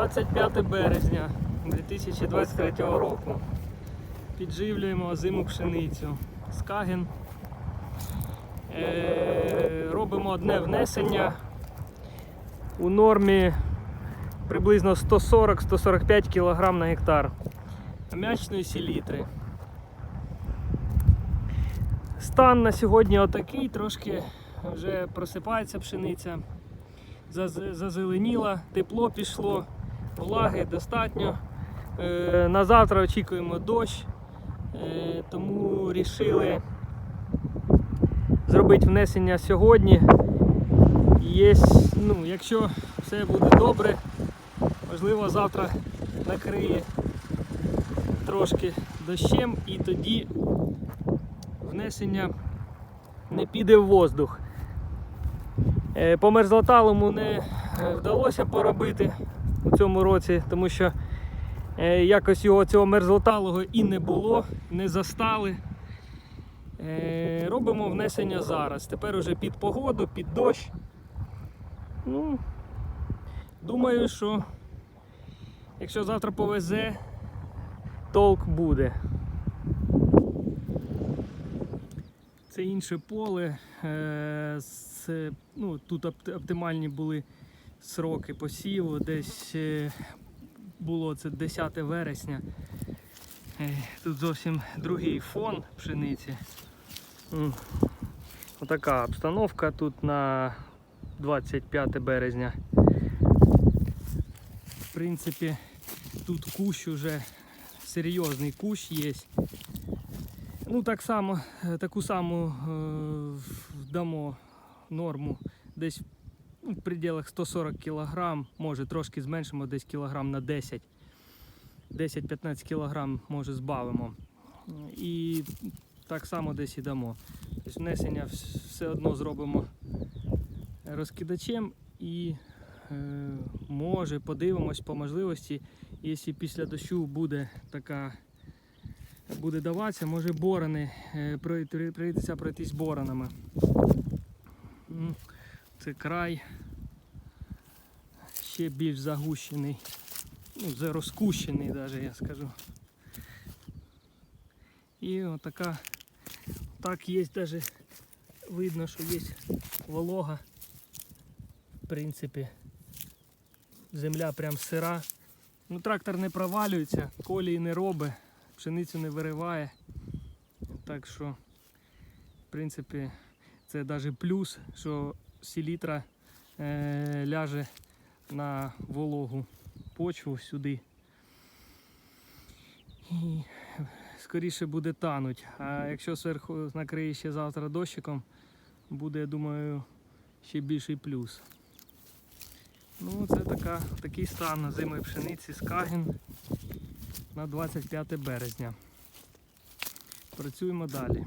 25 березня 2023 року. Підживлюємо озиму пшеницю. Скаген. Е, робимо одне внесення у нормі приблизно 140-145 кг на гектар м'ячної селітри. Стан на сьогодні отакий, трошки вже просипається пшениця, зазеленіла, тепло пішло, влаги достатньо. Е, На завтра очікуємо дощ, е, тому рішили зробити внесення сьогодні. Є, ну, якщо все буде добре, можливо завтра накриє трошки дощем і тоді внесення не піде в воздух. Е, По мерзлоталому не е, вдалося поробити у цьому році, тому що е, якось його цього мерзлоталого і не було, не застали. Робимо внесення зараз. Тепер уже під погоду, під дощ. Ну, думаю, що якщо завтра повезе, толк буде. Це інше поле. е, з- ну, тут оптимальні були сроки посіву. Десь е, було це 10 вересня. Е, Тут зовсім другий фон пшениці. Отака обстановка тут на 25 березня. В принципі, тут кущ уже серйозний кущ є. Ну, так само, е, таку саму е, дамо норму десь ну, в пределах 140 кг, може трошки зменшимо десь кілограм на 10. 10-15 кг може збавимо. І так само десь і дамо. Тобто внесення все одно зробимо розкидачем і е, може подивимось по можливості, якщо після дощу буде така буде даватися, може борони е, прийдеться пройтись боронами. Це край ще більш загущений, ну, розкущений навіть я скажу. І отака, так є навіть видно, що є волога. В принципі, земля прям сира. Ну, трактор не провалюється, колії не робить, пшеницю не вириває. Так що, в принципі, це навіть плюс, що селітра е, ляже на вологу почву сюди. І скоріше буде тануть. А якщо зверху накриє ще завтра дощиком, буде, я думаю, ще більший плюс. Ну, це така, такий стан зимої пшениці Скагін на 25 березня. Працюємо далі.